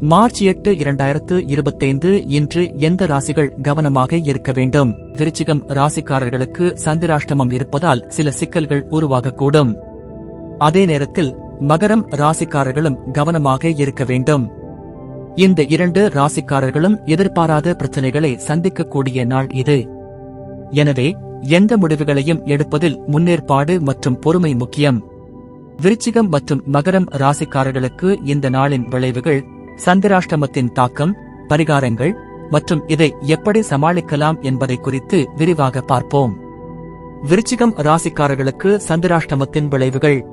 March எட்டு இரண்டாயிரத்து இருபத்தைந்து இன்று எந்த ராசிகள் கவனமாக இருக்க வேண்டும்? விருச்சிகம் ராசிக்காரர்களுக்கு சந்திராஷ்டமம் இருப்பதால் சில சிக்கல்கள் உருவாகக்கூடும். அதே நேரத்தில் மகரம் ராசிக்காரர்களும் கவனமாக இருக்க வேண்டும். இந்த இரண்டு ராசிக்காரர்களும் எதிர்பாராத பிரச்சனைகளை சந்திக்கக்கூடிய நாள் இது. எனவே எந்த முடிவுகளையும் எடுப்பதில் முன்னேற்பாடு மற்றும் பொறுமை முக்கியம். விருச்சிகம் மற்றும் மகரம் ராசிக்காரர்களுக்கு இந்த நாளின் விளைவுகள் சந்திராஷ்டமத்தின் தாக்கம் பரிகாரங்கள் மற்றும் இதை எப்படி சமாளிக்கலாம் என்பதை குறித்து விரிவாக பார்ப்போம். விருச்சிகம் ராசிக்காரர்களுக்கு சந்திராஷ்டமத்தின் விளைவுகள்.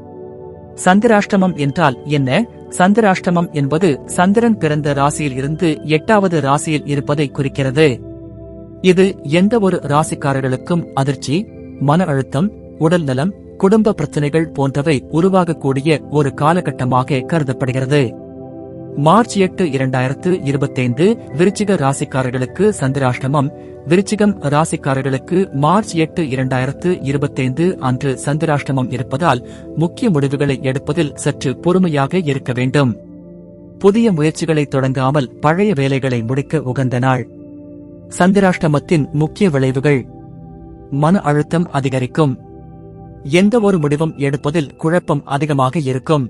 சந்திராஷ்டமம் என்றால் என்ன? சந்திராஷ்டமம் என்பது சந்திரன் பிறந்த ராசியில் இருந்து எட்டாவது ராசியில் இருப்பதை குறிக்கிறது. இது எந்த ஒரு ராசிக்காரர்களுக்கும் அதிர்ச்சி மன அழுத்தம் உடல் நலம் குடும்ப பிரச்சனைகள் போன்றவை உருவாகக்கூடிய ஒரு காலகட்டமாக கருதப்படுகிறது. மார்ச் எட்டு இரண்டாயிரத்து இருபத்தைந்து விருச்சிக ராசிக்காரர்களுக்கு சந்திராஷ்டமம். விருச்சிகம் ராசிக்காரர்களுக்கு மார்ச் எட்டு இரண்டாயிரத்து இருபத்தைந்து அன்று சந்திராஷ்டமம் இருப்பதால் முக்கிய முடிவுகளை எடுப்பதில் சற்று பொறுமையாக இருக்க வேண்டும். புதிய முயற்சிகளை தொடங்காமல் பழைய வேலைகளை முடிக்க உகந்த நாள். சந்திராஷ்டமத்தின் முக்கிய விளைவுகள். மன அழுத்தம் அதிகரிக்கும். எந்த ஒரு முடிவும் எடுப்பதில் குழப்பம் அதிகமாக இருக்கும்.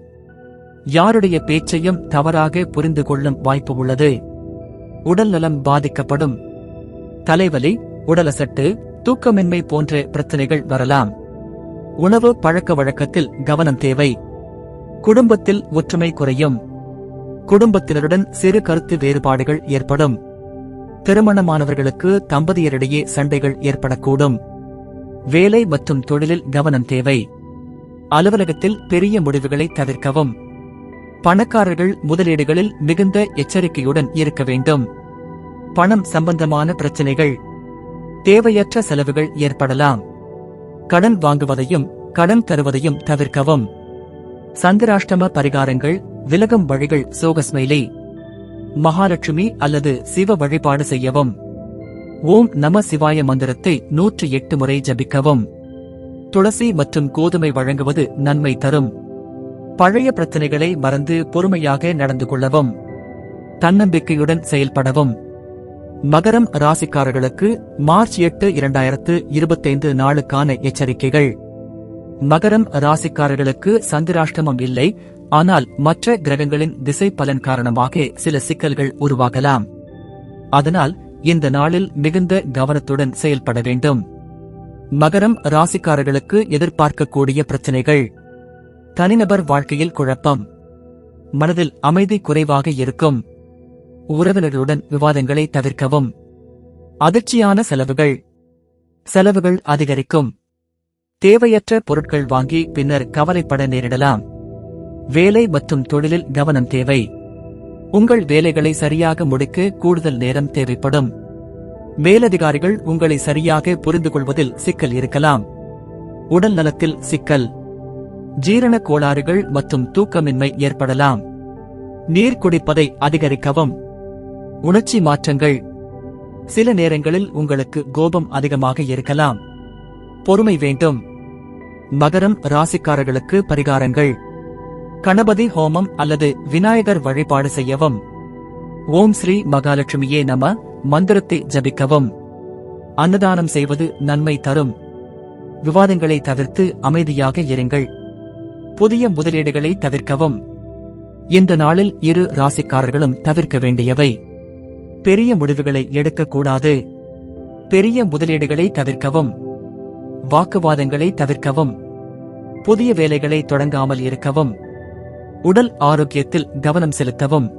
யாருடைய பேச்சையும் தவறாக புரிந்து கொள்ளும் வாய்ப்பு உள்ளது. உடல் நலம் பாதிக்கப்படும். தலைவலி உடலசட்டு தூக்கமின்மை போன்ற பிரச்சனைகள் வரலாம். உணவு பழக்க வழக்கத்தில் கவனம் தேவை. குடும்பத்தில் ஒற்றுமை குறையும். குடும்பத்தினருடன் சிறு கருத்து வேறுபாடுகள் ஏற்படும். திருமணமானவர்களுக்கு தம்பதியரிடையே சண்டைகள் ஏற்படக்கூடும். வேலை மற்றும் தொழிலில் கவனம் தேவை. அலுவலகத்தில் பெரிய முடிவுகளை தவிர்க்கவும். பணக்காரர்கள் முதலீடுகளில் மிகுந்த எச்சரிக்கையுடன் இருக்க வேண்டும். பணம் சம்பந்தமான பிரச்சனைகள். தேவையற்ற செலவுகள் ஏற்படலாம். கடன் வாங்குவதையும் கடன் தருவதையும் தவிர்க்கவும். சந்திராஷ்டம பரிகாரங்கள் விலகும் வழிகள் சோகஸ்மைலி மகாலட்சுமி அல்லது சிவ வழிபாடு செய்யவும். ஓம் நம சிவாய மந்திரத்தை நூற்று எட்டு முறை ஜபிக்கவும். துளசி மற்றும் கோதுமை வழங்குவது நன்மை தரும். பழைய பிரச்சனைகளை மறந்து பொறுமையாக நடந்து கொள்ளவும் தன்னம்பிக்கையுடன் செயல்படவும். மகரம் ராசிக்காரர்களுக்கு மார்ச் எட்டு இரண்டாயிரத்து இருபத்தைந்து நாளுக்கான எச்சரிக்கைகள். மகரம் ராசிக்காரர்களுக்கு சந்திராஷ்டமம் இல்லை ஆனால் மற்ற கிரகங்களின் திசை பலன் காரணமாக சில சிக்கல்கள் உருவாகலாம். அதனால் இந்த நாளில் மிகுந்த கவனத்துடன் செயல்பட வேண்டும். மகரம் ராசிக்காரர்களுக்கு எதிர்பார்க்கக்கூடிய பிரச்சனைகள். தனிநபர் வாழ்க்கையில் குழப்பம். மனதில் அமைதி குறைவாக இருக்கும். உறவினர்களுடன் விவாதங்களை தவிர்க்கவும். அதிர்ச்சியான செலவுகள். செலவுகள் அதிகரிக்கும். தேவையற்ற பொருட்கள் வாங்கி பின்னர் கவலைப்பட நேரிடலாம். வேலை மற்றும் தொழிலில் கவனம் தேவை. உங்கள் வேலைகளை சரியாக முடிக்க கூடுதல் நேரம் தேவைப்படும். மேலதிகாரிகள் உங்களை சரியாக புரிந்து கொள்வதில் சிக்கல் இருக்கலாம். உடல் நலத்தில் சிக்கல். ஜீரண கோளாறுகள் மற்றும் தூக்கமின்மை ஏற்படலாம். நீர் குடிப்பதை அதிகரிக்கவும். உணர்ச்சி மாற்றங்கள். சில நேரங்களில் உங்களுக்கு கோபம் அதிகமாக இருக்கலாம். பொறுமை வேண்டும். மகரம் ராசிக்காரர்களுக்கு பரிகாரங்கள். கணபதி ஹோமம் அல்லது விநாயகர் வழிபாடு செய்யவும். ஓம் ஸ்ரீ மகாலட்சுமியே நம மந்திரத்தை ஜபிக்கவும். அன்னதானம் செய்வது நன்மை தரும். விவாதங்களை தவிர்த்து அமைதியாக இருங்கள். புதிய முதலீடுகளை தவிர்க்கவும். இந்த நாளில் இரு ராசிக்காரர்களும் தவிர்க்க வேண்டியவை. பெரிய முடிவுகளை எடுக்கக்கூடாது. பெரிய முதலீடுகளை தவிர்க்கவும். வாக்குவாதங்களை தவிர்க்கவும். புதிய வேலைகளை தொடங்காமல் இருக்கவும். உடல் ஆரோக்கியத்தில் கவனம் செலுத்தவும்.